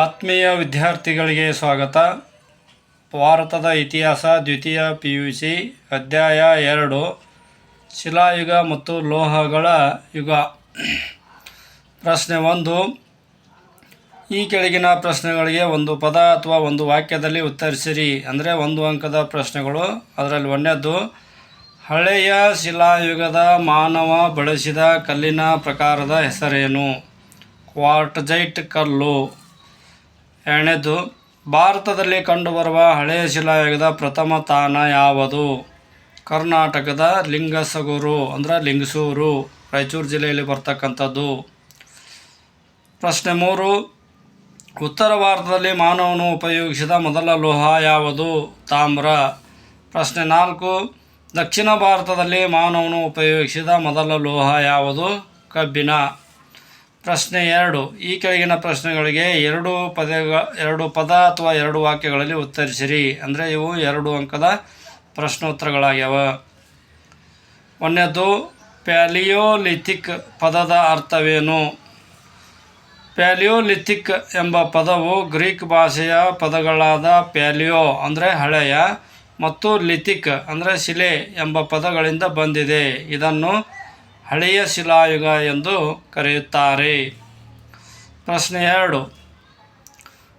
ಆತ್ಮೀಯ ವಿದ್ಯಾರ್ಥಿಗಳಿಗೆ ಸ್ವಾಗತ. ಭಾರತದ ಇತಿಹಾಸ, ದ್ವಿತೀಯ ಪಿ ಯು ಸಿ ಅಧ್ಯಾಯ ಎರಡು, ಶಿಲಾಯುಗ ಮತ್ತು ಲೋಹಗಳ ಯುಗ. ಪ್ರಶ್ನೆ ಒಂದು, ಈ ಕೆಳಗಿನ ಪ್ರಶ್ನೆಗಳಿಗೆ ಒಂದು ಪದ ಅಥವಾ ಒಂದು ವಾಕ್ಯದಲ್ಲಿ ಉತ್ತರಿಸಿರಿ. ಅಂದರೆ ಒಂದು ಅಂಕದ ಪ್ರಶ್ನೆಗಳು, ಅದರಲ್ಲಿ ಒಂದನೇದ್ದು ಹಳೆಯ ಶಿಲಾಯುಗದ ಮಾನವ ಬಳಸಿದ ಕಲ್ಲಿನ ಪ್ರಕಾರದ ಹೆಸರೇನು? ಕ್ವಾರ್ಟಜೈಟ್ ಕಲ್ಲು. ಎರಡನೇದು ಭಾರತದಲ್ಲಿ ಕಂಡುಬರುವ ಹಳೆಯ ಶಿಲಾಯುಗದ ಪ್ರಥಮ ತಾಣ ಯಾವುದು? ಕರ್ನಾಟಕದ ಲಿಂಗಸಗೂರು, ಅಂದರೆ ಲಿಂಗಸೂರು, ರಾಯಚೂರು ಜಿಲ್ಲೆಯಲ್ಲಿ ಬರ್ತಕ್ಕಂಥದ್ದು. ಪ್ರಶ್ನೆ ಮೂರು, ಉತ್ತರ ಭಾರತದಲ್ಲಿ ಮಾನವನು ಉಪಯೋಗಿಸಿದ ಮೊದಲ ಲೋಹ ಯಾವುದು? ತಾಮ್ರ. ಪ್ರಶ್ನೆ ನಾಲ್ಕು, ದಕ್ಷಿಣ ಭಾರತದಲ್ಲಿ ಮಾನವನು ಉಪಯೋಗಿಸಿದ ಮೊದಲ ಲೋಹ ಯಾವುದು? ಕಬ್ಬಿಣ. ಪ್ರಶ್ನೆ ಎರಡು. ಈ ಕೆಳಗಿನ ಪ್ರಶ್ನೆಗಳಿಗೆ ಎರಡು ಪದ ಎರಡು ಪದ ಅಥವಾ ಎರಡು ವಾಕ್ಯಗಳಲ್ಲಿ ಉತ್ತರಿಸಿರಿ. ಅಂದರೆ ಇವು ಎರಡು ಅಂಕದ ಪ್ರಶ್ನೋತ್ತರಗಳಾಗ್ಯಾವ. ಒಂದನೇದು, ಪ್ಯಾಲಿಯೋಲಿಥಿಕ್ ಪದದ ಅರ್ಥವೇನು? ಪ್ಯಾಲಿಯೋಲಿಥಿಕ್ ಎಂಬ ಪದವು ಗ್ರೀಕ್ ಭಾಷೆಯ ಪದಗಳಾದ ಪ್ಯಾಲಿಯೋ, ಅಂದರೆ ಹಳೆಯ, ಮತ್ತು ಲಿಥಿಕ್, ಅಂದರೆ ಶಿಲೆ ಎಂಬ ಪದಗಳಿಂದ ಬಂದಿದೆ. ಇದನ್ನು ಹಳೆಯ ಶಿಲಾಯುಗ ಎಂದು ಕರೆಯುತ್ತಾರೆ. ಪ್ರಶ್ನೆ ಎರಡು.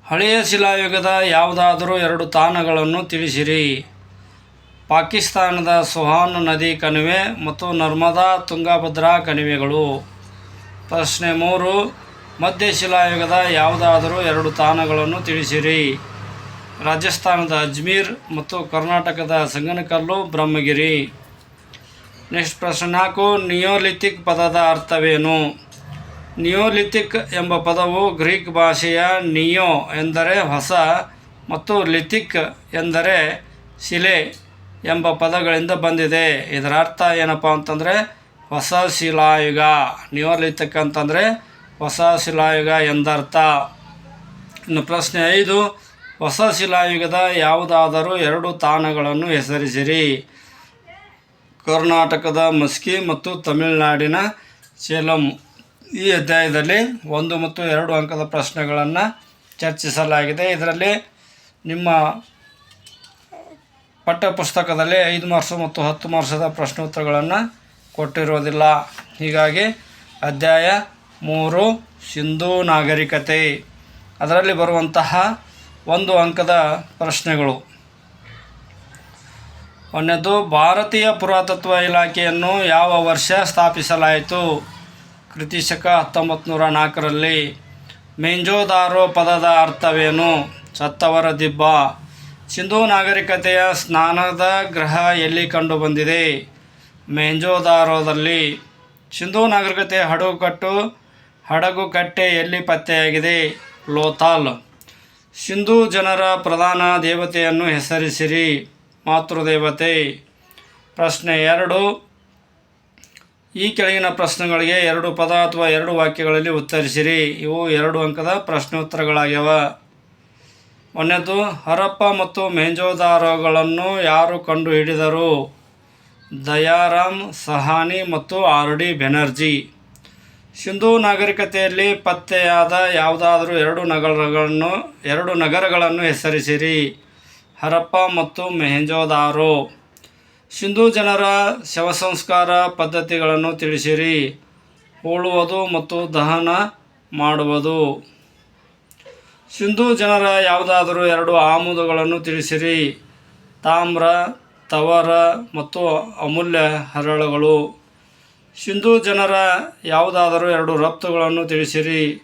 ಹಳೆಯ ಶಿಲಾಯುಗದ ಯಾವುದಾದರೂ ಎರಡು ತಾಣಗಳನ್ನು ತಿಳಿಸಿರಿ. ಪಾಕಿಸ್ತಾನದ ಸುಹಾನ್ ನದಿ ಕಣಿವೆ ಮತ್ತು ನರ್ಮದಾ ತುಂಗಭದ್ರಾ ಕಣಿವೆಗಳು. ಪ್ರಶ್ನೆ ಮೂರು. ಮಧ್ಯ ಶಿಲಾಯುಗದ ಯಾವುದಾದರೂ ಎರಡು ತಾಣಗಳನ್ನು ತಿಳಿಸಿರಿ. ರಾಜಸ್ಥಾನದ ಅಜ್ಮೀರ್ ಮತ್ತು ಕರ್ನಾಟಕದ ಸಂಗನಕಲ್ಲು, ಬ್ರಹ್ಮಗಿರಿ. ನೆಕ್ಸ್ಟ್ ಪ್ರಶ್ನೆ ನಾಲ್ಕು ನಿಯೋಲಿಥಿಕ್ ಪದದ ಅರ್ಥವೇನು? ನಿಯೋಲಿಥಿಕ್ ಎಂಬ ಪದವು ಗ್ರೀಕ್ ಭಾಷೆಯ ನಿಯೋ ಎಂದರೆ ಹೊಸ ಮತ್ತು ಲಿಥಿಕ್ ಎಂದರೆ ಶಿಲೆ ಎಂಬ ಪದಗಳಿಂದ ಬಂದಿದೆ. ಇದರ ಅರ್ಥ ಏನಪ್ಪ ಅಂತಂದರೆ ಹೊಸ ಶಿಲಾಯುಗ. ನಿಯೋಲಿಥಿಕ್ ಅಂತಂದರೆ ಹೊಸ ಶಿಲಾಯುಗ ಎಂದರ್ಥ. ಇನ್ನು ಪ್ರಶ್ನೆ ಐದು, ಹೊಸ ಶಿಲಾಯುಗದ ಯಾವುದಾದರೂ ಎರಡು ತಾಣಗಳನ್ನು ಹೆಸರಿಸಿರಿ. ಕರ್ನಾಟಕದ ಮಸ್ಕಿ ಮತ್ತು ತಮಿಳುನಾಡಿನ ಚೇಲಂ. ಈ ಅಧ್ಯಾಯದಲ್ಲಿ ಒಂದು ಮತ್ತು ಎರಡು ಅಂಕದ ಪ್ರಶ್ನೆಗಳನ್ನು ಚರ್ಚಿಸಲಾಗಿದೆ. ಇದರಲ್ಲಿ ನಿಮ್ಮ ಪಠ್ಯಪುಸ್ತಕದಲ್ಲಿ ಐದು ಮಾರ್ಕ್ಸು ಮತ್ತು ಹತ್ತು ಮಾರ್ಸದ ಪ್ರಶ್ನೋತ್ತರಗಳನ್ನು ಕೊಟ್ಟಿರುವುದಿಲ್ಲ ಹೀಗಾಗಿ ಅಧ್ಯಾಯ ಮೂರು, ಸಿಂಧೂ ನಾಗರಿಕತೆ. ಅದರಲ್ಲಿ ಬರುವಂತಹ ಒಂದು ಅಂಕದ ಪ್ರಶ್ನೆಗಳು. ಒಂದನೇದು ಭಾರತೀಯ ಪುರಾತತ್ವ ಇಲಾಖೆಯನ್ನು ಯಾವ ವರ್ಷ ಸ್ಥಾಪಿಸಲಾಯಿತು? ಕೃತಿಶಕ ಹತ್ತೊಂಬತ್ತು ನೂರ ನಾಲ್ಕರಲ್ಲಿ ಮೆಂಜೋದಾರೋ ಪದದ ಅರ್ಥವೇನು? ಸತ್ತವರ ದಿಬ್ಬ. ಸಿಂಧೂ ನಾಗರಿಕತೆಯ ಸ್ನಾನದ ಗ್ರಹ ಎಲ್ಲಿ ಕಂಡುಬಂದಿದೆ? ಮೆಂಜೋದಾರೋದಲ್ಲಿ ಸಿಂಧೂ ನಾಗರಿಕತೆಯ ಹಡಗುಕಟ್ಟು, ಹಡಗುಕಟ್ಟೆ ಎಲ್ಲಿ ಪತ್ತೆಯಾಗಿದೆ? ಲೋಥಾಲ್. ಸಿಂಧೂ ಜನರ ಪ್ರಧಾನ ದೇವತೆಯನ್ನು ಹೆಸರಿಸಿರಿ. ಮಾತೃದೇವತೆ. ಪ್ರಶ್ನೆ ಎರಡು. ಈ ಕೆಳಗಿನ ಪ್ರಶ್ನೆಗಳಿಗೆ ಎರಡು ಪದ ಅಥವಾ ಎರಡು ವಾಕ್ಯಗಳಲ್ಲಿ ಉತ್ತರಿಸಿರಿ. ಇವು ಎರಡು ಅಂಕದ ಪ್ರಶ್ನೋತ್ತರಗಳಾಗ್ಯವ. ಒಂದನೇದು, ಹರಪ್ಪ ಮತ್ತು ಮೆಂಜೋದಾರೋಗಳನ್ನು ಯಾರು ಕಂಡುಹಿಡಿದರು? ದಯಾರಾಮ್ ಸಹಾನಿ ಮತ್ತು ಆರ್ ಡಿ ಬೆನರ್ಜಿ. ಸಿಂಧೂ ನಾಗರಿಕತೆಯಲ್ಲಿ ಪತ್ತೆಯಾದ ಯಾವುದಾದರೂ ಎರಡು ನಗರಗಳನ್ನು ಎರಡು ನಗರಗಳನ್ನು ಹೆಸರಿಸಿರಿ. ಹರಪ್ಪ ಮತ್ತು ಮೆಹೆಂಜೋದಾರೋ. ಸಿಂಧೂ ಜನರ ಶವ ಸಂಸ್ಕಾರ ಪದ್ಧತಿಗಳನ್ನು ತಿಳಿಸಿರಿ. ಹೂಳುವುದು ಮತ್ತು ದಹನ ಮಾಡುವುದು. ಸಿಂಧೂ ಜನರ ಯಾವುದಾದರೂ ಎರಡು ಆಮದುಗಳನ್ನು ತಿಳಿಸಿರಿ. ತಾಮ್ರ, ತವರ ಮತ್ತು ಅಮೂಲ್ಯ ಹರಳುಗಳು. ಸಿಂಧೂ ಜನರ ಯಾವುದಾದರೂ ಎರಡು ರಫ್ತುಗಳನ್ನು ತಿಳಿಸಿರಿ.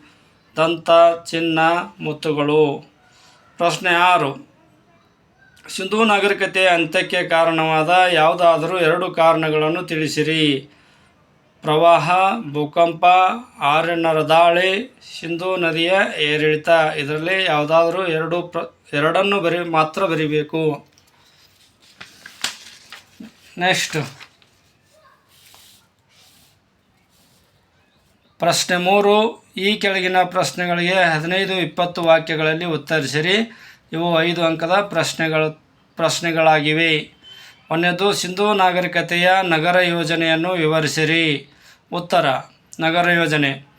ದಂತ, ಚಿನ್ನ, ಮುತ್ತುಗಳು. ಪ್ರಶ್ನೆ ಆರು. ಸಿಂಧೂ ನಾಗರಿಕತೆ ಅಂತ್ಯಕ್ಕೆ ಕಾರಣವಾದ ಯಾವುದಾದರೂ ಎರಡು ಕಾರಣಗಳನ್ನು ತಿಳಿಸಿರಿ. ಪ್ರವಾಹ, ಭೂಕಂಪ ಆರ್ಯನರ ದಾಳಿ, ಸಿಂಧೂ ನದಿಯ ಏರಿಳಿತ. ಇದರಲ್ಲಿ ಯಾವುದಾದರೂ ಎರಡು ಪ್ರ, ಎರಡನ್ನು ಬರಿ, ಮಾತ್ರ ಬರಿಬೇಕು. ನೆಕ್ಸ್ಟ್. ಪ್ರಶ್ನೆ ಮೂರು. ಈ ಕೆಳಗಿನ ಪ್ರಶ್ನೆಗಳಿಗೆ ಹದಿನೈದು, ಇಪ್ಪತ್ತು ವಾಕ್ಯಗಳಲ್ಲಿ ಉತ್ತರಿಸಿರಿ. ಇವು ಐದು ಅಂಕದ ಪ್ರಶ್ನೆಗಳು. ಪ್ರಶ್ನೆಗಳಾಗಿವೆ. ಒಂದನೇದು, ಸಿಂಧೂ ನಾಗರಿಕತೆಯ ನಗರ ಯೋಜನೆಯನ್ನು ವಿವರಿಸಿರಿ. ಉತ್ತರ, ನಗರ ಯೋಜನೆ.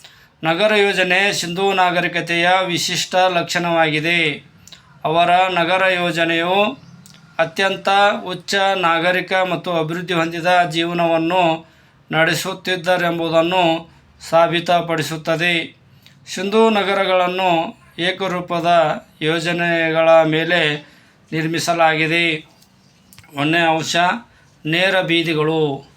ನಗರ ಯೋಜನೆ ಸಿಂಧೂ ನಾಗರಿಕತೆಯ ವಿಶಿಷ್ಟ ಲಕ್ಷಣವಾಗಿದೆ. ಅವರ ನಗರ ಯೋಜನೆಯು ಅತ್ಯಂತ ಉಚ್ಚ ನಾಗರಿಕ ಮತ್ತು ಅಭಿವೃದ್ಧಿ ಹೊಂದಿದ ಜೀವನವನ್ನು ನಡೆಸುತ್ತಿದ್ದರೆಂಬುದನ್ನು ಸಾಬೀತಪಡಿಸುತ್ತದೆ. ಸಿಂಧೂ ನಗರಗಳನ್ನು ಏಕರೂಪದ ಯೋಜನೆಗಳ ಮೇಲೆ ನಿರ್ಮಿಸಲಾಗಿದೆ. ಒಂದನೇ ಅಂಶ ನೇರ ಬೀದಿಗಳು.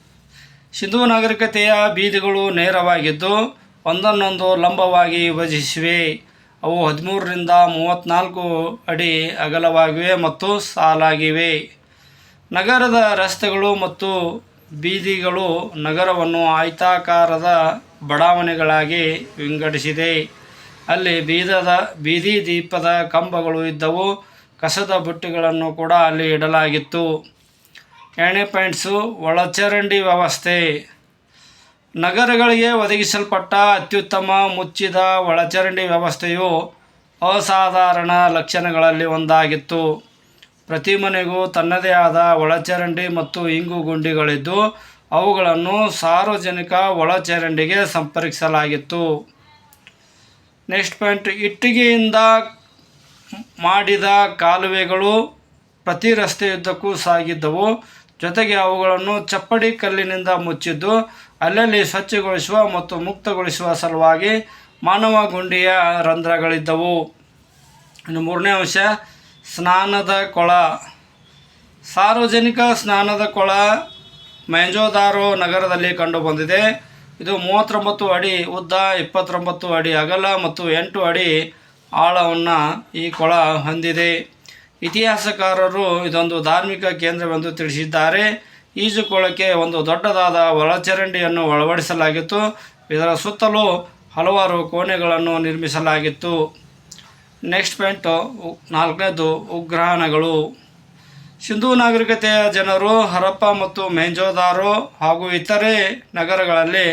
ಸಿಂಧೂ ನಾಗರಿಕತೆಯ ಬೀದಿಗಳು ನೇರವಾಗಿದ್ದು, ಒಂದನ್ನೊಂದು ಲಂಬವಾಗಿ ವಿಭಜಿಸಿವೆ. ಅವು ಹದಿಮೂರರಿಂದ ಮೂವತ್ತ್ನಾಲ್ಕು ಅಡಿ ಅಗಲವಾಗಿವೆ ಮತ್ತು ಸಾಲಾಗಿವೆ. ನಗರದ ರಸ್ತೆಗಳು ಮತ್ತು ಬೀದಿಗಳು ನಗರವನ್ನು ಆಯತಾಕಾರದ ಬಡಾವಣೆಗಳಾಗಿ ವಿಂಗಡಿಸಿದೆ. ಅಲ್ಲಿ ಬೀದದ ಬೀದಿ ದೀಪದ ಕಂಬಗಳು ಇದ್ದವು. ಕಸದ ಬುಟ್ಟಿಗಳನ್ನು ಕೂಡ ಅಲ್ಲಿ ಇಡಲಾಗಿತ್ತು. ಎಣ್ಣೆ ಪಾಯಿಂಟ್ಸು, ಒಳಚರಂಡಿ ವ್ಯವಸ್ಥೆ. ನಗರಗಳಿಗೆ ಒದಗಿಸಲ್ಪಟ್ಟ ಅತ್ಯುತ್ತಮ ಮುಚ್ಚಿದ ಒಳಚರಂಡಿ ವ್ಯವಸ್ಥೆಯು ಅಸಾಧಾರಣ ಲಕ್ಷಣಗಳಲ್ಲಿ ಒಂದಾಗಿತ್ತು. ಪ್ರತಿ ಮನೆಗೂ ತನ್ನದೇ ಆದ ಒಳಚರಂಡಿ ಮತ್ತು ಇಂಗು ಗುಂಡಿಗಳಿದ್ದು, ಅವುಗಳನ್ನು ಸಾರ್ವಜನಿಕ ಒಳಚರಂಡಿಗೆ ಸಂಪರ್ಕಿಸಲಾಗಿತ್ತು. ನೆಕ್ಸ್ಟ್ ಪಾಯಿಂಟ್, ಇಟ್ಟಿಗೆಯಿಂದ ಮಾಡಿದ ಕಾಲುವೆಗಳು ಪ್ರತಿ ರಸ್ತೆಯುದ್ದಕ್ಕೂ ಸಾಗಿದ್ದವು. ಜೊತೆಗೆ ಅವುಗಳನ್ನು ಚಪ್ಪಡಿ ಕಲ್ಲಿನಿಂದ ಮುಚ್ಚಿದ್ದು, ಅಲ್ಲಲ್ಲಿ ಸ್ವಚ್ಛಗೊಳಿಸುವ ಮತ್ತು ಮುಕ್ತಗೊಳಿಸುವ ಸಲುವಾಗಿ ಮಾನವ ಗುಂಡಿಯ ರಂಧ್ರಗಳಿದ್ದವು. ಇನ್ನು ಮೂರನೇ ಅಂಶ, ಸ್ನಾನದ ಕೊಳ. ಸಾರ್ವಜನಿಕ ಸ್ನಾನದ ಕೊಳ ಮೆಂಜೋದಾರೋ ನಗರದಲ್ಲಿ ಕಂಡುಬಂದಿದೆ. ಇದು ಮೂವತ್ತೊಂಬತ್ತು ಅಡಿ, ಉದ್ದ ಇಪ್ಪತ್ತೊಂಬತ್ತು ಅಡಿ, ಅಗಲ ಮತ್ತು ಎಂಟು ಅಡಿ ಆಳವನ್ನು ಈ ಕೊಳ ಹೊಂದಿದೆ. ಇತಿಹಾಸಕಾರರು ಇದೊಂದು ಧಾರ್ಮಿಕ ಕೇಂದ್ರವೆಂದು ತಿಳಿಸಿದ್ದಾರೆ. ಈಜುಕೊಳಕ್ಕೆ ಒಂದು ದೊಡ್ಡದಾದ ಒಳಚರಂಡಿಯನ್ನು ಅಳವಡಿಸಲಾಗಿತ್ತು. ಇದರ ಸುತ್ತಲೂ ಹಲವಾರು ಕೋಣೆಗಳನ್ನು ನಿರ್ಮಿಸಲಾಗಿತ್ತು. ನೆಕ್ಸ್ಟ್ ಪಾಯಿಂಟು ನಾಲ್ಕನೇದು ಉಗ್ರಹಣಗಳು ಸಿಂಧೂ ನಾಗರಿಕತೆಯ ಜನರು, ಹರಪ್ಪ ಮತ್ತು ಮೆಂಜೋದಾರೋ ಹಾಗೂ ಇತರೆ ನಗರಗಳಲ್ಲಿ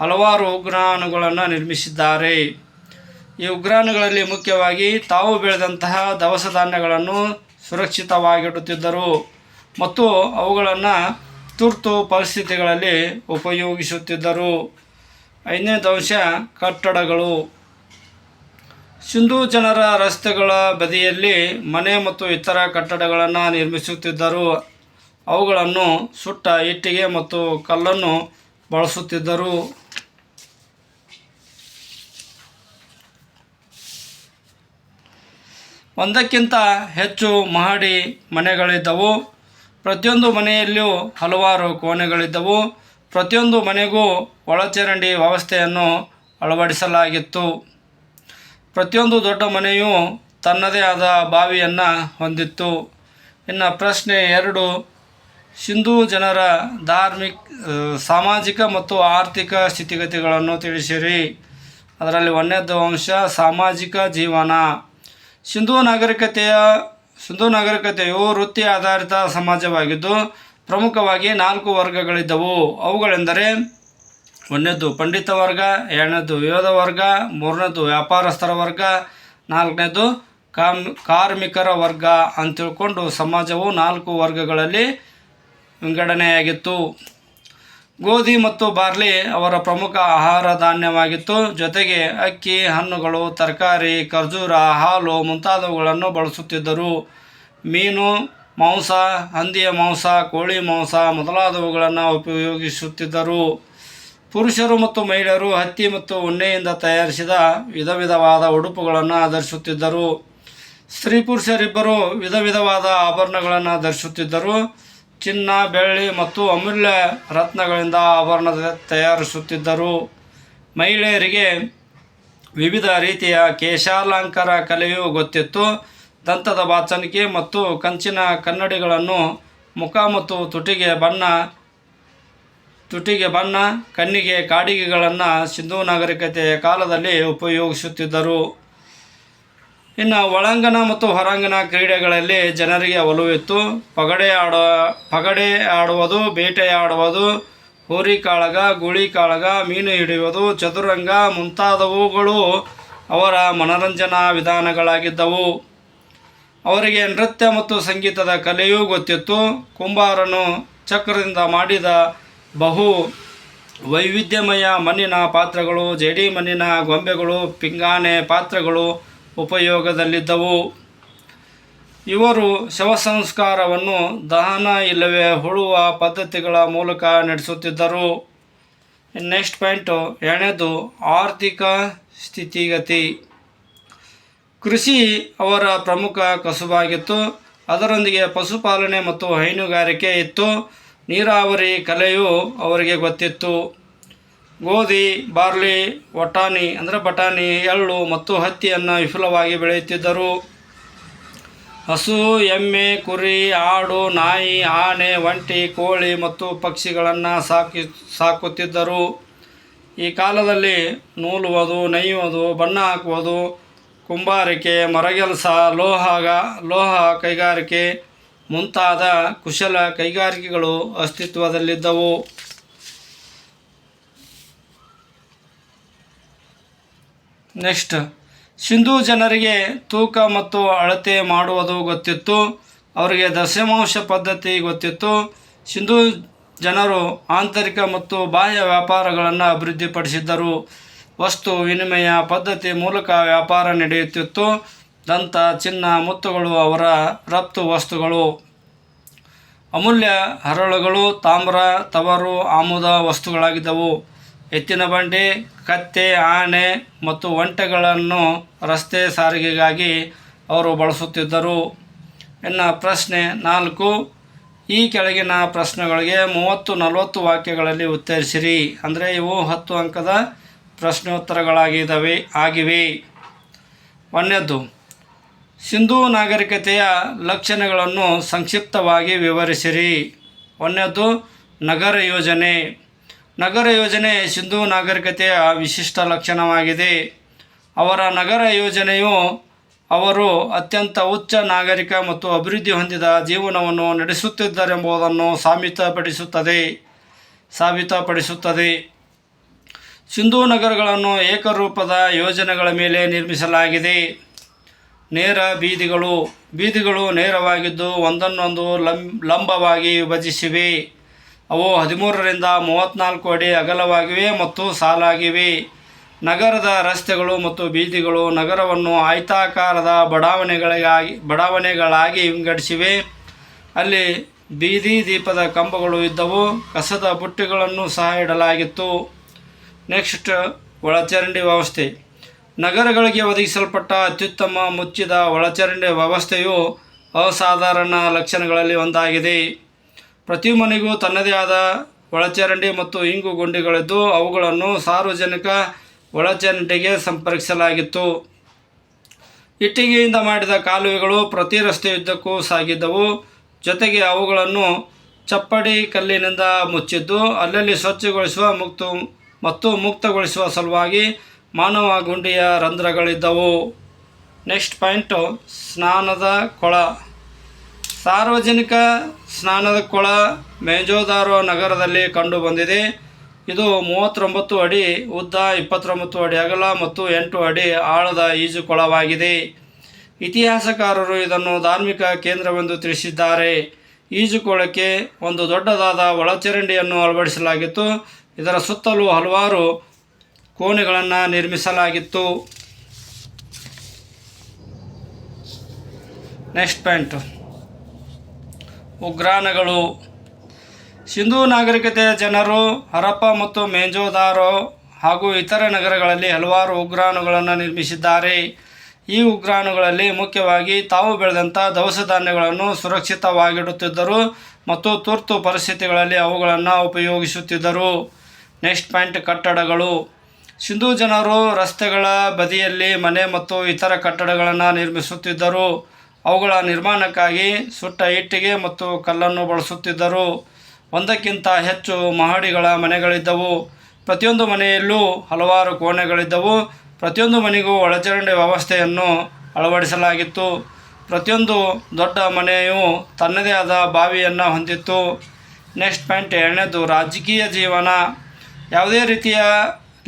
ಹಲವಾರು ಉಗ್ರಾಣಗಳನ್ನು ನಿರ್ಮಿಸಿದ್ದಾರೆ. ಈ ಉಗ್ರಾಣಗಳಲ್ಲಿ ಮುಖ್ಯವಾಗಿ ತಾವು ಬೆಳೆದಂತಹ ದವಸ ಧಾನ್ಯಗಳನ್ನು ಸುರಕ್ಷಿತವಾಗಿಡುತ್ತಿದ್ದರು ಮತ್ತು ಅವುಗಳನ್ನು ತುರ್ತು ಪರಿಸ್ಥಿತಿಗಳಲ್ಲಿ ಉಪಯೋಗಿಸುತ್ತಿದ್ದರು. ಐದನೇ ಅಂಶ ಕಟ್ಟಡಗಳು. ಸಿಂಧೂ ಜನರ ರಸ್ತೆಗಳ ಬದಿಯಲ್ಲಿ ಮನೆ ಮತ್ತು ಇತರ ಕಟ್ಟಡಗಳನ್ನು ನಿರ್ಮಿಸುತ್ತಿದ್ದರು. ಅವುಗಳನ್ನು ಸುಟ್ಟ ಇಟ್ಟಿಗೆ ಮತ್ತು ಕಲ್ಲನ್ನು ಬಳಸುತ್ತಿದ್ದರು. ಒಂದಕ್ಕಿಂತ ಹೆಚ್ಚು ಮಹಡಿ ಮನೆಗಳಿದ್ದವು. ಪ್ರತಿಯೊಂದು ಮನೆಯಲ್ಲಿಯೂ ಹಲವಾರು ಕೋಣೆಗಳಿದ್ದವು. ಪ್ರತಿಯೊಂದು ಮನೆಗೂ ಒಳಚರಂಡಿ ವ್ಯವಸ್ಥೆಯನ್ನು ಅಳವಡಿಸಲಾಗಿತ್ತು. ಪ್ರತಿಯೊಂದು ದೊಡ್ಡ ಮನೆಯು ತನ್ನದೇ ಆದ ಬಾವಿಯನ್ನು ಹೊಂದಿತ್ತು. ಇನ್ನು ಪ್ರಶ್ನೆ ಎರಡು, ಸಿಂಧೂ ಜನರ ಧಾರ್ಮಿಕ ಸಾಮಾಜಿಕ ಮತ್ತು ಆರ್ಥಿಕ ಸ್ಥಿತಿಗತಿಗಳನ್ನು ತಿಳಿಸಿರಿ. ಅದರಲ್ಲಿ ಒಂದನೇದು ಅಂಶ, ಸಾಮಾಜಿಕ ಜೀವನ. ಸಿಂಧೂ ನಾಗರಿಕತೆಯ, ಸಿಂಧೂ ನಾಗರಿಕತೆಯು ವೃತ್ತಿ ಆಧಾರಿತ ಸಮಾಜವಾಗಿದ್ದು, ಪ್ರಮುಖವಾಗಿ ನಾಲ್ಕು ವರ್ಗಗಳಿದ್ದವು. ಅವುಗಳೆಂದರೆ ಒಂದನೇದು ಪಂಡಿತ ವರ್ಗ, ಎರಡನೇದು ಯೋಧ ವರ್ಗ, ಮೂರನೇದು ವ್ಯಾಪಾರಸ್ಥರ ವರ್ಗ, ನಾಲ್ಕನೇದು ಕಾಮ್, ಕಾರ್ಮಿಕರ ವರ್ಗ ಅಂತ ತಿಳ್ಕೊಂಡು ಸಮಾಜವು ನಾಲ್ಕು ವರ್ಗಗಳಲ್ಲಿ ವಿಂಗಡಣೆಯಾಗಿತ್ತು. ಗೋಧಿ ಮತ್ತು ಬಾರ್ಲಿ ಅವರ ಪ್ರಮುಖ ಆಹಾರ ಧಾನ್ಯವಾಗಿತ್ತು. ಜೊತೆಗೆ ಅಕ್ಕಿ, ಹಣ್ಣುಗಳು, ತರಕಾರಿ, ಖರ್ಜೂರ, ಹಾಲು ಮುಂತಾದವುಗಳನ್ನು ಬಳಸುತ್ತಿದ್ದರು. ಮೀನು, ಮಾಂಸ, ಹಂದಿಯ ಮಾಂಸ, ಕೋಳಿ ಮಾಂಸ ಮೊದಲಾದವುಗಳನ್ನು ಉಪಯೋಗಿಸುತ್ತಿದ್ದರು. ಪುರುಷರು ಮತ್ತು ಮಹಿಳೆಯರು ಹತ್ತಿ ಮತ್ತು ಉಣ್ಣೆಯಿಂದ ತಯಾರಿಸಿದ ವಿಧ ವಿಧವಾದ ಉಡುಪುಗಳನ್ನು ಧರಿಸುತ್ತಿದ್ದರು ಸ್ತ್ರೀ ಪುರುಷರಿಬ್ಬರು ವಿಧ ವಿಧವಾದ ಆಭರಣಗಳನ್ನು ಧರಿಸುತ್ತಿದ್ದರು. ಚಿನ್ನ, ಬೆಳ್ಳಿ ಮತ್ತು ಅಮೂಲ್ಯ ರತ್ನಗಳಿಂದ ಆಭರಣ ತಯಾರಿಸುತ್ತಿದ್ದರು. ಮಹಿಳೆಯರಿಗೆ ವಿವಿಧ ರೀತಿಯ ಕೇಶಾಲಂಕಾರ ಕಲೆಯು ಗೊತ್ತಿತ್ತು. ದಂತದ ಬಾಚಣಿಕೆ ಮತ್ತು ಕಂಚಿನ ಕನ್ನಡಿಗಳನ್ನು ಮುಖ ಮತ್ತು ತುಟಿಗೆ ಬಣ್ಣ ತುಟಿಗೆ ಬಣ್ಣ, ಕಣ್ಣಿಗೆ ಕಾಡಿಗೆಗಳನ್ನು ಸಿಂಧೂ ನಾಗರಿಕತೆಯ ಕಾಲದಲ್ಲಿ ಉಪಯೋಗಿಸುತ್ತಿದ್ದರು. ಇನ್ನು ಒಳಾಂಗಣ ಮತ್ತು ಹೊರಾಂಗಣ ಕ್ರೀಡೆಗಳಲ್ಲಿ ಜನರಿಗೆ ಒಲವಿತ್ತು. ಪಗಡೆ ಆಡ, ಪಗಡೆ ಆಡುವುದು ಬೇಟೆಯಾಡುವುದು ಹೋರಿ ಕಾಳಗ, ಗುಳಿ ಕಾಳಗ, ಮೀನು ಹಿಡಿಯುವುದು, ಚದುರಂಗ ಮುಂತಾದವುಗಳು ಅವರ ಮನರಂಜನಾ ವಿಧಾನಗಳಾಗಿದ್ದವು. ಅವರಿಗೆ ನೃತ್ಯ ಮತ್ತು ಸಂಗೀತದ ಕಲೆಯೂ ಗೊತ್ತಿತ್ತು. ಕುಂಬಾರನು ಚಕ್ರದಿಂದ ಮಾಡಿದ ಬಹು ವೈವಿಧ್ಯಮಯ ಮಣ್ಣಿನ ಪಾತ್ರಗಳು, ಜೇಡಿ ಮಣ್ಣಿನ ಗೊಂಬೆಗಳು, ಪಿಂಗಾಣೆ ಪಾತ್ರಗಳು ಉಪಯೋಗದಲ್ಲಿದ್ದವು. ಇವರು ಶವ ಸಂಸ್ಕಾರವನ್ನು ದಹನ ಇಲ್ಲವೇ ಹುಳುವ ಪದ್ಧತಿಗಳ ಮೂಲಕ ನಡೆಸುತ್ತಿದ್ದರು. ನೆಕ್ಸ್ಟ್ ಪಾಯಿಂಟು ಎಣೆದು ಆರ್ಥಿಕ ಸ್ಥಿತಿಗತಿ. ಕೃಷಿ ಅವರ ಪ್ರಮುಖ ಕಸುಬಾಗಿತ್ತು. ಅದರೊಂದಿಗೆ ಪಶುಪಾಲನೆ ಮತ್ತು ಹೈನುಗಾರಿಕೆ ಇತ್ತು. ನೀರಾವರಿ ಕಲೆಯು ಅವರಿಗೆ ಗೊತ್ತಿತ್ತು. ಗೋಧಿ, ಬಾರ್ಲಿ, ವಟಾಣಿ ಅಂದರೆ ಬಟಾಣಿ, ಎಳ್ಳು ಮತ್ತು ಹತ್ತಿಯನ್ನು ವಿಫುಲವಾಗಿ ಬೆಳೆಯುತ್ತಿದ್ದರು. ಹಸು, ಎಮ್ಮೆ, ಕುರಿ, ಆಡು, ನಾಯಿ, ಆನೆ, ಒಂಟಿ, ಕೋಳಿ ಮತ್ತು ಪಕ್ಷಿಗಳನ್ನು ಸಾಕಿ, ಸಾಕುತ್ತಿದ್ದರು. ಈ ಕಾಲದಲ್ಲಿ ನೂಲುವುದು, ನೆಯ್ಯುವುದು, ಬಣ್ಣ ಹಾಕುವುದು, ಕುಂಬಾರಿಕೆ, ಮರಗೆಲಸ, ಲೋಹಗ, ಲೋಹ ಕೈಗಾರಿಕೆ ಮುಂತಾದ ಕುಶಲ ಕೈಗಾರಿಕೆಗಳು ಅಸ್ತಿತ್ವದಲ್ಲಿದ್ದವು. ನೆಕ್ಸ್ಟ್, ಸಿಂಧೂ ಜನರಿಗೆ ತೂಕ ಮತ್ತು ಅಳತೆ ಮಾಡುವುದು ಗೊತ್ತಿತ್ತು, ಅವರಿಗೆ ದಶಮಾಂಶ ಪದ್ಧತಿ ಗೊತ್ತಿತ್ತು. ಸಿಂಧೂ ಜನರು ಆಂತರಿಕ ಮತ್ತು ಬಾಹ್ಯ ವ್ಯಾಪಾರಗಳನ್ನು ಅಭಿವೃದ್ಧಿಪಡಿಸಿದ್ದರು. ವಸ್ತು ವಿನಿಮಯ ಪದ್ಧತಿ ಮೂಲಕ ವ್ಯಾಪಾರ ನಡೆಯುತ್ತಿತ್ತು. ದಂತ, ಚಿನ್ನ, ಮುತ್ತುಗಳು, ಅವರ ರಫ್ತು ವಸ್ತುಗಳು. ಅಮೂಲ್ಯ ಹರಳುಗಳು, ತಾಮ್ರ, ತವರು, ಆಮುದ ವಸ್ತುಗಳಾಗಿದ್ದವು. ಎತ್ತಿನ ಬಂಡಿ, ಕತ್ತೆ, ಆನೆ ಮತ್ತು ಒಂಟೆಗಳನ್ನು ರಸ್ತೆ ಸಾರಿಗೆಗಾಗಿ ಅವರು ಬಳಸುತ್ತಿದ್ದರು. ಇನ್ನು ಪ್ರಶ್ನೆ ನಾಲ್ಕು. ಈ ಕೆಳಗಿನ ಪ್ರಶ್ನೆಗಳಿಗೆ ಮೂವತ್ತು ನಲವತ್ತು ವಾಕ್ಯಗಳಲ್ಲಿ ಉತ್ತರಿಸಿರಿ. ಅಂದರೆ ಇವು ಹತ್ತು ಅಂಕದ ಪ್ರಶ್ನೋತ್ತರಗಳಾಗಿದ್ದಾವೆ ಆಗಿವೆ. ಒಂದನೇದ್ದು, ಸಿಂಧೂ ನಾಗರಿಕತೆಯ ಲಕ್ಷಣಗಳನ್ನು ಸಂಕ್ಷಿಪ್ತವಾಗಿ ವಿವರಿಸಿರಿ. ಒಂದನೇದ್ದು, ನಗರ ಯೋಜನೆ. ನಗರ ಯೋಜನೆ ಸಿಂಧೂ ನಾಗರಿಕತೆಯ ವಿಶಿಷ್ಟ ಲಕ್ಷಣವಾಗಿದೆ. ಅವರ ನಗರ ಯೋಜನೆಯು ಅವರು ಅತ್ಯಂತ ಉಚ್ಚ ನಾಗರಿಕ ಮತ್ತು ಅಭಿವೃದ್ಧಿ ಹೊಂದಿದ ಜೀವನವನ್ನು ನಡೆಸುತ್ತಿದ್ದರೆಂಬುದನ್ನು ಸಾಬೀತಪಡಿಸುತ್ತದೆ. ಸಾಬೀತುಪಡಿಸುತ್ತದೆ. ಸಿಂಧೂ ನಗರಗಳನ್ನು ಏಕರೂಪದ ಯೋಜನೆಗಳ ಮೇಲೆ ನಿರ್ಮಿಸಲಾಗಿದೆ. ನೇರ ಬೀದಿಗಳು ಬೀದಿಗಳು ನೇರವಾಗಿದ್ದು ಒಂದನ್ನೊಂದು ಲಂ, ಲಂಬವಾಗಿ ವಿಭಜಿಸಿವೆ. ಅವು ಹದಿಮೂರರಿಂದ ಮೂವತ್ತ್ನಾಲ್ಕು ಅಡಿ ಅಗಲವಾಗಿವೆ ಮತ್ತು ಸಾಲಾಗಿವೆ. ನಗರದ ರಸ್ತೆಗಳು ಮತ್ತು ಬೀದಿಗಳು ನಗರವನ್ನು ಆಯತಾಕಾರದ ಬಡಾವಣೆಗಳಿಗಾಗಿ ಬಡಾವಣೆಗಳಾಗಿ ವಿಂಗಡಿಸಿವೆ. ಅಲ್ಲಿ ಬೀದಿ ದೀಪದ ಕಂಬಗಳು ಇದ್ದವು. ಕಸದ ಬುಟ್ಟಿಗಳನ್ನು ಸಹ ಇಡಲಾಗಿತ್ತು. ನೆಕ್ಸ್ಟ್ ಒಳಚರಂಡಿ ವ್ಯವಸ್ಥೆ. ನಗರಗಳಿಗೆ ಒದಗಿಸಲ್ಪಟ್ಟ ಅತ್ಯುತ್ತಮ ಮುಚ್ಚಿದ ಒಳಚರಂಡಿ ವ್ಯವಸ್ಥೆಯು ಅಸಾಧಾರಣ ಲಕ್ಷಣಗಳಲ್ಲಿ ಒಂದಾಗಿದೆ. ಪ್ರತಿ ಮನೆಗೂ ತನ್ನದೇ ಆದ ಒಳಚರಂಡಿ ಮತ್ತು ಇಂಗು ಗುಂಡಿಗಳಿದ್ದು ಅವುಗಳನ್ನು ಸಾರ್ವಜನಿಕ ಒಳಚರಂಡಿಗೆ ಸಂಪರ್ಕಿಸಲಾಗಿತ್ತು. ಇಟ್ಟಿಗೆಯಿಂದ ಮಾಡಿದ ಕಾಲುವೆಗಳು ಪ್ರತಿ ರಸ್ತೆಯುದ್ದಕ್ಕೂ ಸಾಗಿದ್ದವು. ಜೊತೆಗೆ ಅವುಗಳನ್ನು ಚಪ್ಪಡಿ ಕಲ್ಲಿನಿಂದ ಮುಚ್ಚಿದ್ದು, ಅಲ್ಲಲ್ಲಿ ಸ್ವಚ್ಛಗೊಳಿಸುವ ಮುಕ್ತು ಮತ್ತು ಮುಕ್ತಗೊಳಿಸುವ ಸಲುವಾಗಿ ಮಾನವ ಗುಂಡಿಯ ರಂಧ್ರಗಳಿದ್ದವು. ನೆಕ್ಸ್ಟ್ ಪಾಯಿಂಟು, ಸ್ನಾನದ ಕೊಳ. ಸಾರ್ವಜನಿಕ ಸ್ನಾನದ ಕೊಳ ಮೇಜೋದಾರೋ ನಗರದಲ್ಲಿ ಕಂಡುಬಂದಿದೆ ಇದು ಮೂವತ್ತೊಂಬತ್ತು ಅಡಿ, ಉದ್ದ ಇಪ್ಪತ್ತೊಂಬತ್ತು ಅಡಿ ಅಗಲ ಮತ್ತು ಎಂಟು ಅಡಿ ಆಳದ ಈಜುಕೊಳವಾಗಿದೆ ಇತಿಹಾಸಕಾರರು ಇದನ್ನು ಧಾರ್ಮಿಕ ಕೇಂದ್ರವೆಂದು ತಿಳಿಸಿದ್ದಾರೆ. ಈಜುಕೊಳಕ್ಕೆ ಒಂದು ದೊಡ್ಡದಾದ ಒಳಚರಂಡಿಯನ್ನು ಅಳವಡಿಸಲಾಗಿತ್ತು. ಇದರ ಸುತ್ತಲೂ ಹಲವಾರು ಕೋಣೆಗಳನ್ನು ನಿರ್ಮಿಸಲಾಗಿತ್ತು. Next point. ಉಗ್ರಾಣಗಳು ಸಿಂಧೂ ನಾಗರಿಕತೆಯ ಜನರು, ಹರಪ್ಪ ಮತ್ತು ಮೇಂಜೋದಾರೋ ಹಾಗೂ ಇತರ ನಗರಗಳಲ್ಲಿ ಹಲವಾರು ಉಗ್ರಾಣಗಳನ್ನು ನಿರ್ಮಿಸಿದ್ದಾರೆ. ಈ ಉಗ್ರಾಣಗಳಲ್ಲಿ ಮುಖ್ಯವಾಗಿ ತಾವು ಬೆಳೆದಂಥ ದವಸ ಧಾನ್ಯಗಳನ್ನು ಸುರಕ್ಷಿತವಾಗಿಡುತ್ತಿದ್ದರು ಮತ್ತು ತುರ್ತು ಪರಿಸ್ಥಿತಿಗಳಲ್ಲಿ ಅವುಗಳನ್ನು ಉಪಯೋಗಿಸುತ್ತಿದ್ದರು. ನೆಕ್ಸ್ಟ್ ಪಾಯಿಂಟ್, ಕಟ್ಟಡಗಳು. ಸಿಂಧೂ ಜನರು ರಸ್ತೆಗಳ ಬದಿಯಲ್ಲಿ ಮನೆ ಮತ್ತು ಇತರ ಕಟ್ಟಡಗಳನ್ನು ನಿರ್ಮಿಸುತ್ತಿದ್ದರು. ಅವುಗಳ ನಿರ್ಮಾಣಕ್ಕಾಗಿ ಸುಟ್ಟ ಇಟ್ಟಿಗೆ ಮತ್ತು ಕಲ್ಲನ್ನು ಬಳಸುತ್ತಿದ್ದರು. ಒಂದಕ್ಕಿಂತ ಹೆಚ್ಚು ಮಹಡಿಗಳ ಮನೆಗಳಿದ್ದವು. ಪ್ರತಿಯೊಂದು ಮನೆಯಲ್ಲೂ ಹಲವಾರು ಕೋಣೆಗಳಿದ್ದವು. ಪ್ರತಿಯೊಂದು ಮನೆಗೂ ಒಳಚರಂಡಿ ವ್ಯವಸ್ಥೆಯನ್ನು ಅಳವಡಿಸಲಾಗಿತ್ತು. ಪ್ರತಿಯೊಂದು ದೊಡ್ಡ ಮನೆಯು ತನ್ನದೇ ಆದ ಬಾವಿಯನ್ನು ಹೊಂದಿತ್ತು. ನೆಕ್ಸ್ಟ್ ಪಾಯಿಂಟ್ ಎರಡನೇದು ರಾಜಕೀಯ ಜೀವನ. ಯಾವುದೇ ರೀತಿಯ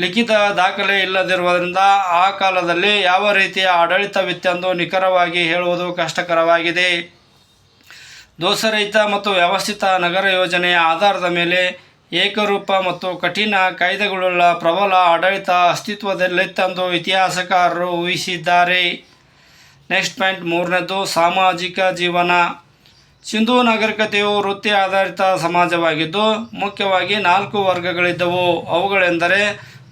ಲಿಖಿತ ದಾಖಲೆ ಇಲ್ಲದಿರುವುದರಿಂದ ಆ ಕಾಲದಲ್ಲಿ ಯಾವ ರೀತಿಯ ಆಡಳಿತವಿತ್ತೆಂದು ನಿಖರವಾಗಿ ಹೇಳುವುದು ಕಷ್ಟಕರವಾಗಿದೆ. ದೋಷರಹಿತ ಮತ್ತು ವ್ಯವಸ್ಥಿತ ನಗರ ಯೋಜನೆಯ ಆಧಾರದ ಮೇಲೆ ಏಕರೂಪ ಮತ್ತು ಕಠಿಣ ಕಾಯ್ದೆಗಳುಳ್ಳ ಪ್ರಬಲ ಆಡಳಿತ ಅಸ್ತಿತ್ವದಲ್ಲಿತ್ತೆಂದು ಇತಿಹಾಸಕಾರರು ಊಹಿಸಿದ್ದಾರೆ. ನೆಕ್ಸ್ಟ್ ಪಾಯಿಂಟ್ ಮೂರನೇದು, ಸಾಮಾಜಿಕ ಜೀವನ. ಸಿಂಧೂ ನಾಗರಿಕತೆಯು ವೃತ್ತಿ ಆಧಾರಿತ ಸಮಾಜವಾಗಿದ್ದು, ಮುಖ್ಯವಾಗಿ ನಾಲ್ಕು ವರ್ಗಗಳಿದ್ದವು. ಅವುಗಳೆಂದರೆ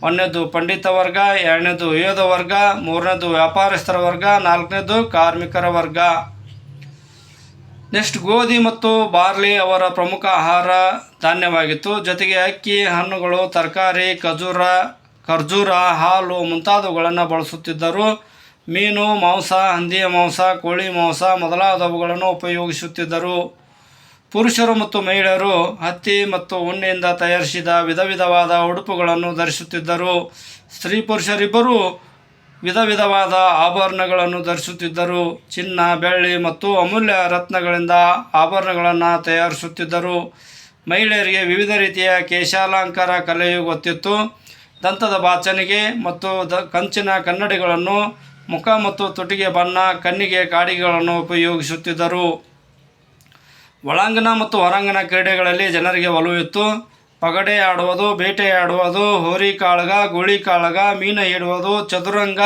ಒಂದನೇದು ಪಂಡಿತ ವರ್ಗ, ಎರಡನೇದು ಯೋಧ ವರ್ಗ, ಮೂರನೇದು ವ್ಯಾಪಾರಸ್ಥರ ವರ್ಗ, ನಾಲ್ಕನೇದು ಕಾರ್ಮಿಕರ ವರ್ಗ. ನೆಕ್ಸ್ಟ್ ಗೋಧಿ ಮತ್ತು ಬಾರ್ಲಿ ಅವರ ಪ್ರಮುಖ ಆಹಾರ ಧಾನ್ಯವಾಗಿತ್ತು. ಜೊತೆಗೆ ಅಕ್ಕಿ, ಹಣ್ಣುಗಳು, ತರಕಾರಿ, ಖಜೂರ, ಖರ್ಜೂರ, ಹಾಲು ಮುಂತಾದವುಗಳನ್ನು ಬಳಸುತ್ತಿದ್ದರು. ಮೀನು, ಮಾಂಸ, ಹಂದಿಯ ಮಾಂಸ, ಕೋಳಿ ಮಾಂಸ ಮೊದಲಾದವುಗಳನ್ನು ಉಪಯೋಗಿಸುತ್ತಿದ್ದರು. ಪುರುಷರು ಮತ್ತು ಮಹಿಳೆಯರು ಹತ್ತಿ ಮತ್ತು ಉಣ್ಣೆಯಿಂದ ತಯಾರಿಸಿದ ವಿಧ ವಿಧವಾದ ಉಡುಪುಗಳನ್ನು ಧರಿಸುತ್ತಿದ್ದರು. ಸ್ತ್ರೀ ಪುರುಷರಿಬ್ಬರೂ ವಿಧ ವಿಧವಾದ ಆಭರಣಗಳನ್ನು ಧರಿಸುತ್ತಿದ್ದರು. ಚಿನ್ನ, ಬೆಳ್ಳಿ ಮತ್ತು ಅಮೂಲ್ಯ ರತ್ನಗಳಿಂದ ಆಭರಣಗಳನ್ನು ತಯಾರಿಸುತ್ತಿದ್ದರು. ಮಹಿಳೆಯರಿಗೆ ವಿವಿಧ ರೀತಿಯ ಕೇಶಾಲಂಕಾರ ಕಲೆಯು ಗೊತ್ತಿತ್ತು. ದಂತದ ಬಾಚಣಿಗೆ ಮತ್ತು ದ ಕಂಚಿನ ಕನ್ನಡಿಗಳನ್ನು ಮುಖ ಮತ್ತು ತುಟಿಗೆ ಬಣ್ಣ, ಕಣ್ಣಿಗೆ ಕಾಡಿಗೆಗಳನ್ನು ಉಪಯೋಗಿಸುತ್ತಿದ್ದರು. ಒಳಾಂಗಣ ಮತ್ತು ಹೊರಾಂಗಣ ಕ್ರೀಡೆಗಳಲ್ಲಿ ಜನರಿಗೆ ಒಲವಿತ್ತು. ಪಗಡೆ ಆಡುವುದು ಬೇಟೆಯಾಡುವುದು ಹೋರಿ ಕಾಳಗ, ಗೋಳಿ ಕಾಳಗ, ಮೀನು ಹಿಡುವುದು ಚದುರಂಗ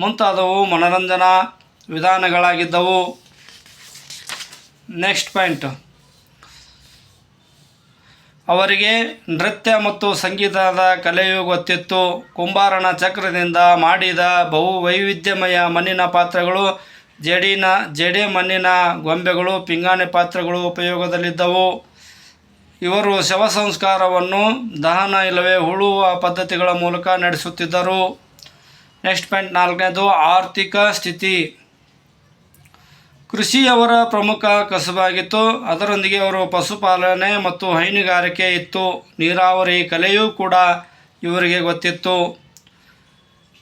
ಮುಂತಾದವು ಮನರಂಜನಾ ವಿಧಾನಗಳಾಗಿದ್ದವು. Next point. ಅವರಿಗೆ ನೃತ್ಯ ಮತ್ತು ಸಂಗೀತದ ಕಲೆಯೂ ಗೊತ್ತಿತ್ತು. ಕುಂಬಾರನ ಚಕ್ರದಿಂದ ಮಾಡಿದ ಬಹು ವೈವಿಧ್ಯಮಯ ಮಣ್ಣಿನ ಪಾತ್ರೆಗಳು ಜೇಡಿನ, ಜೇಡಿ ಮಣ್ಣಿನ ಗೊಂಬೆಗಳು, ಪಿಂಗಾಣಿ ಪಾತ್ರೆಗಳು ಉಪಯೋಗದಲ್ಲಿದ್ದವು. ಇವರು ಶವ ಸಂಸ್ಕಾರವನ್ನು ದಹನ ಇಲ್ಲವೇ ಹುಳುವ ಪದ್ಧತಿಗಳ ಮೂಲಕ ನಡೆಸುತ್ತಿದ್ದರು. ನೆಕ್ಸ್ಟ್ ಪಾಯಿಂಟ್ ನಾಲ್ಕನೇದು, ಆರ್ಥಿಕ ಸ್ಥಿತಿ. ಕೃಷಿಯವರ ಪ್ರಮುಖ ಕಸುಬಾಗಿತ್ತು. ಅದರೊಂದಿಗೆ ಅವರು ಪಶುಪಾಲನೆ ಮತ್ತು ಹೈನುಗಾರಿಕೆ ಇತ್ತು. ನೀರಾವರಿ ಕಲೆಯೂ ಕೂಡ ಇವರಿಗೆ ಗೊತ್ತಿತ್ತು.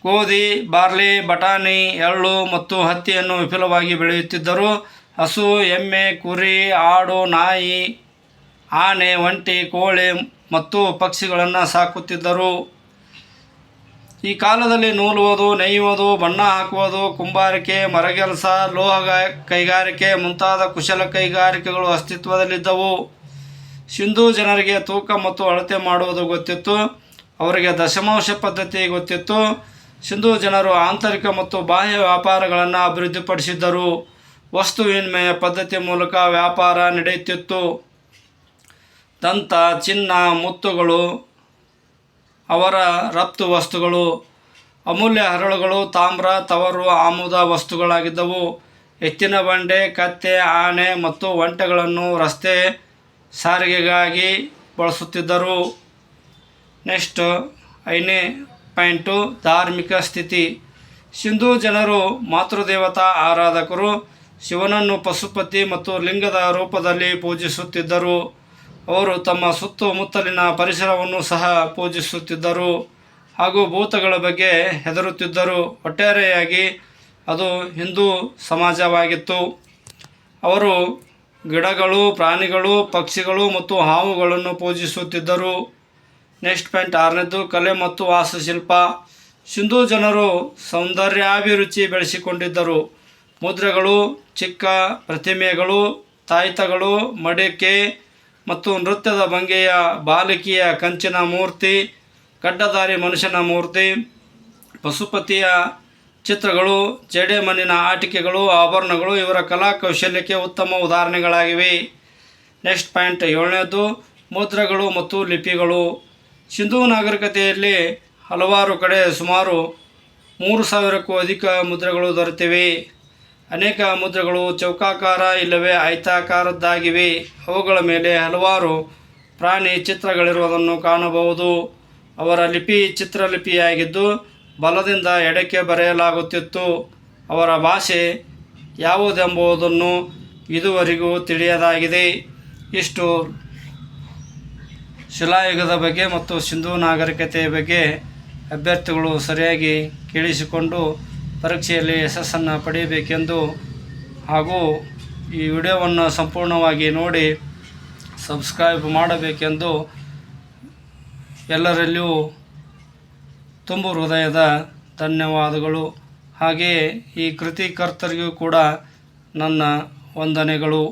ಗೋಧಿ, ಬಾರ್ಲಿ, ಬಟಾಣಿ, ಎಳ್ಳು ಮತ್ತು ಹತ್ತಿಯನ್ನು ವಿಫುಲವಾಗಿ ಬೆಳೆಯುತ್ತಿದ್ದರು. ಹಸು, ಎಮ್ಮೆ, ಕುರಿ, ಆಡು, ನಾಯಿ, ಆನೆ, ಒಂಟಿ, ಕೋಳಿ ಮತ್ತು ಪಕ್ಷಿಗಳನ್ನು ಸಾಕುತ್ತಿದ್ದರು. ಈ ಕಾಲದಲ್ಲಿ ನೂಲುವುದು ನೇಯುವುದು ಬಣ್ಣ ಹಾಕುವುದು, ಕುಂಬಾರಿಕೆ, ಮರಗೆಲಸ ಲೋಹ ಕೈಗಾರಿಕೆ ಮುಂತಾದ ಕುಶಲ ಕೈಗಾರಿಕೆಗಳು ಅಸ್ತಿತ್ವದಲ್ಲಿದ್ದವು. ಸಿಂಧೂ ಜನರಿಗೆ ತೂಕ ಮತ್ತು ಅಳತೆ ಮಾಡುವುದು ಗೊತ್ತಿತ್ತು. ಅವರಿಗೆ ದಶಮಾಂಶ ಪದ್ಧತಿ ಗೊತ್ತಿತ್ತು. ಸಿಂಧೂ ಜನರು ಆಂತರಿಕ ಮತ್ತು ಬಾಹ್ಯ ವ್ಯಾಪಾರಗಳನ್ನು ಅಭಿವೃದ್ಧಿಪಡಿಸಿದ್ದರು. ವಸ್ತು ವಿನಿಮಯ ಪದ್ಧತಿ ಮೂಲಕ ವ್ಯಾಪಾರ ನಡೆಯುತ್ತಿತ್ತು. ದಂತ, ಚಿನ್ನ, ಮುತ್ತುಗಳು, ಅವರ ರಫ್ತು ವಸ್ತುಗಳು, ಅಮೂಲ್ಯ ಹರಳುಗಳು, ತಾಮ್ರ, ತವರು, ಆಮೂದ ವಸ್ತುಗಳಾಗಿದ್ದವು. ಎತ್ತಿನ ಬಂಡೆ, ಕತ್ತೆ, ಆನೆ ಮತ್ತು ಒಂಟೆಗಳನ್ನು ರಸ್ತೆ ಸಾರಿಗೆಗಾಗಿ ಬಳಸುತ್ತಿದ್ದರು. ನೆಕ್ಸ್ಟ್ ಐದನೇ ಪಾಯಿಂಟು, ಧಾರ್ಮಿಕ ಸ್ಥಿತಿ. ಸಿಂಧೂ ಜನರು ಮಾತೃದೇವತಾ ಆರಾಧಕರು, ಶಿವನನ್ನು ಪಶುಪತಿ ಮತ್ತು ಲಿಂಗದ ರೂಪದಲ್ಲಿ ಪೂಜಿಸುತ್ತಿದ್ದರು. ಅವರು ತಮ್ಮ ಸುತ್ತಮುತ್ತಲಿನ ಪರಿಸರವನ್ನು ಸಹ ಪೂಜಿಸುತ್ತಿದ್ದರು. ಹಾಗೂ ಭೂತಗಳ ಬಗ್ಗೆ ಹೆದರುತ್ತಿದ್ದರು. ಒಟ್ಟಾರೆಯಾಗಿ ಅದು ಹಿಂದೂ ಸಮಾಜವಾಗಿತ್ತು. ಅವರು ಗಿಡಗಳು, ಪ್ರಾಣಿಗಳು, ಪಕ್ಷಿಗಳು ಮತ್ತು ಹಾವುಗಳನ್ನು ಪೂಜಿಸುತ್ತಿದ್ದರು. ನೆಕ್ಸ್ಟ್ ಪಾಯಿಂಟ್ ಆರನೇದು, ಕಲೆ ಮತ್ತು ವಾಸ್ತುಶಿಲ್ಪ. ಸಿಂಧೂ ಜನರು ಸೌಂದರ್ಯಾಭಿರುಚಿ ಬೆಳೆಸಿಕೊಂಡಿದ್ದರು. ಮುದ್ರೆಗಳು, ಚಿಕ್ಕ ಪ್ರತಿಮೆಗಳು, ತಾಯ್ತಗಳು, ಮಡಿಕೆ ಮತ್ತು ನೃತ್ಯದ ಭಂಗಿಯ ಬಾಲಕಿಯ ಕಂಚಿನ ಮೂರ್ತಿ ಗಡ್ಡಧಾರಿ ಮನುಷ್ಯನ ಮೂರ್ತಿ, ಪಶುಪತಿಯ ಚಿತ್ರಗಳು, ಜಡೆ ಮಣ್ಣಿನ ಆಟಿಕೆಗಳು, ಆಭರಣಗಳು ಇವರ ಕಲಾ ಕೌಶಲ್ಯಕ್ಕೆ ಉತ್ತಮ ಉದಾಹರಣೆಗಳಾಗಿವೆ. ನೆಕ್ಸ್ಟ್ ಪಾಯಿಂಟ್ ಏಳನೇದು, ಮುದ್ರೆಗಳು ಮತ್ತು ಲಿಪಿಗಳು. ಸಿಂಧೂ ನಾಗರಿಕತೆಯಲ್ಲಿ ಹಲವಾರು ಕಡೆ ಸುಮಾರು ಮೂರು ಸಾವಿರಕ್ಕೂ ಅಧಿಕ ಮುದ್ರೆಗಳು ದೊರೆತಿವೆ. ಅನೇಕ ಮುದ್ರೆಗಳು ಚೌಕಾಕಾರ ಇಲ್ಲವೇ ಆಯತಾಕಾರದ್ದಾಗಿವೆ. ಅವುಗಳ ಮೇಲೆ ಹಲವಾರು ಪ್ರಾಣಿ ಚಿತ್ರಗಳಿರುವುದನ್ನು ಕಾಣಬಹುದು. ಅವರ ಲಿಪಿ ಚಿತ್ರಲಿಪಿಯಾಗಿದ್ದು, ಬಲದಿಂದ ಎಡಕ್ಕೆ ಬರೆಯಲಾಗುತ್ತಿತ್ತು. ಅವರ ಭಾಷೆ ಯಾವುದೆಂಬುದನ್ನು ಇದುವರೆಗೂ ತಿಳಿಯದಾಗಿದೆ. ಇಷ್ಟು ಶಿಲಾಯುಗದ ಬಗ್ಗೆ ಮತ್ತು ಸಿಂಧೂ ನಾಗರಿಕತೆಯ ಬಗ್ಗೆ ಅಭ್ಯರ್ಥಿಗಳು ಸರಿಯಾಗಿ ಕೇಳಿಸಿಕೊಂಡು ಪರೀಕ್ಷೆಯಲ್ಲಿ ಯಶಸ್ಸನ್ನು ಪಡೆಯಬೇಕೆಂದು ಹಾಗೂ ಈ ವಿಡಿಯೋವನ್ನು ಸಂಪೂರ್ಣವಾಗಿ ನೋಡಿ ಸಬ್ಸ್ಕ್ರೈಬ್ ಮಾಡಬೇಕೆಂದು ಎಲ್ಲರಲ್ಲಿಯೂ ತುಂಬು ಹೃದಯದ ಧನ್ಯವಾದಗಳು. ಹಾಗೆಯೇ ಈ ಕೃತಿಕರ್ತರಿಗೂ ಕೂಡ ನನ್ನ ವಂದನೆಗಳು.